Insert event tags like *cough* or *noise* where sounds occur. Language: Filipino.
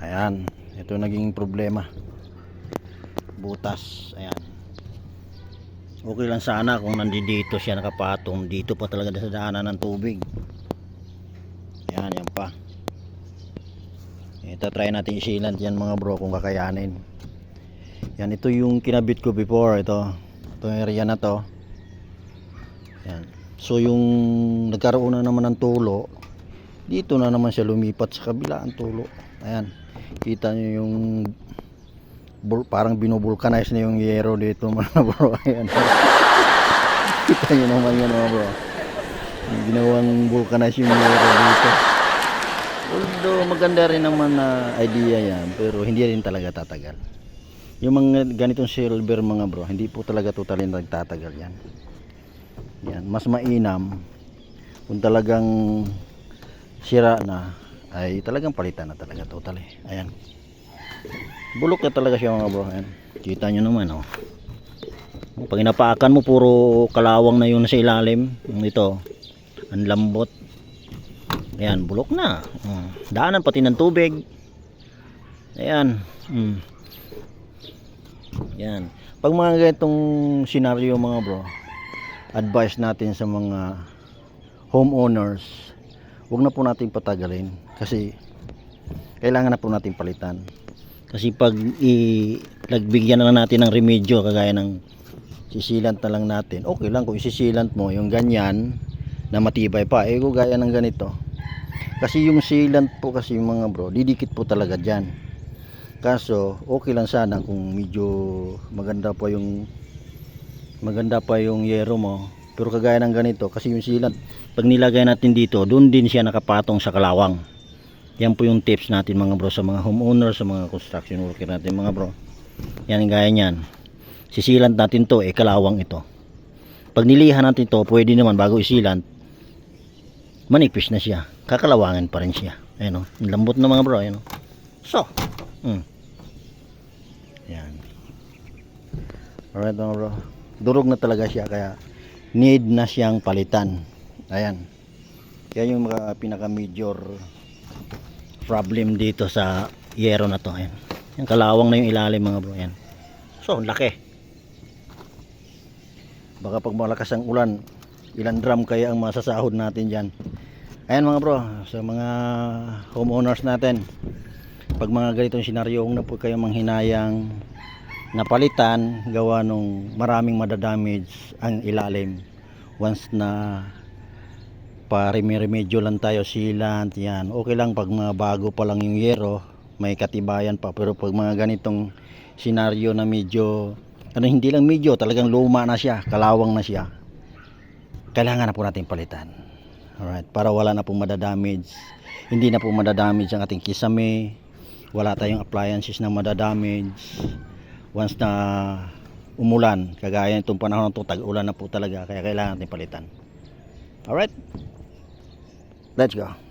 ayan ito naging problema. Butas ayan. Okay lang sana kung nandito siya nakapatong. Dito pa talaga sa daanan ng tubig. Ayan yan pa. Ito try natin isilant yan mga bro kung kakayanin. Yan ito yung kinabit ko before. Ito itong area na to. Yan so yung nagkaroon na naman ng tulo dito na naman siya lumipat sa kabila ang tulo. Ayan kita nyo yung parang binubulkanize na yung yero dito *laughs* mga bro. Ayan. Kita nyo naman yan mga bro. Yung ginawang vulcanize yung yero dito. Although maganda rin naman na idea yan pero hindi rin talaga tatagal. Yung mga ganitong silver mga bro hindi po talaga totally nagtatagal yan. Yan mas mainam kung talagang sira na ay talagang palitan na talaga totally. Ayan. Bulok na talaga siya mga bro. Ayan. Kita nyo naman oh. Pag inapaakan mo puro kalawang na yun sa ilalim. Ito ang lambot. Ayan bulok na. Mm. daanan pati ng tubig. Ayan. Mm. yan pag mga ganitong senaryo mga bro advice natin sa mga homeowners huwag na po natin patagalin kasi kailangan na po natin palitan. Kasi pag i nagbigyan na lang natin ng remedyo kagaya ng sisilant na lang natin okay lang kung isisilant mo yung ganyan na matibay pa eh kung gaya ng ganito. Kasi yung sealant po kasi yung mga bro didikit po talaga dyan. Kaso okay lang sana kung medyo maganda pa yung maganda pa yung yero mo pero kagaya ng ganito kasi yung sealant pag nilagay natin dito doon din siya nakapatong sa kalawang. Yan po yung tips natin mga bro sa mga homeowner sa mga construction worker natin mga bro. Yan gaya niyan. Sisilant natin to eh kalawang ito. Pag nilihan natin to pwede naman bago isilant manipis na siya. Kakalawangan pa rin siya. Ayun o lambot na mga bro ayun o so mm. yan. Alright mga bro. Durog na talaga siya kaya need na siyang palitan. Ayan. Yan yung mga pinaka major problem dito sa yero na to. Ayan. Yung kalawang na yung ilalim mga bro. Ayan. So laki. Baka pag malakas ang ulan ilan drum kaya ang masasahod natin dyan. Ayan mga bro. Sa mga homeowners natin pag mga ganitong senaryo huwag na po kayo manghinayang napalitan gawa nung maraming madadamage ang ilalim. Once na pa-remedyo lang tayo sealant yan okay lang pag mga bago pa lang yung yero may katibayan pa. Pero pag mga ganitong senaryo na medyo ano hindi lang medyo talagang luma na siya kalawang na siya kailangan na po natin palitan. Alright para wala na pong madadamage. Hindi na po madadamage ang ating kisame wala tayong appliances na madadamage once na umulan kagaya itong panahon na ito tag-ulan na po talaga kaya kailangan natin palitan. Alright? Let's go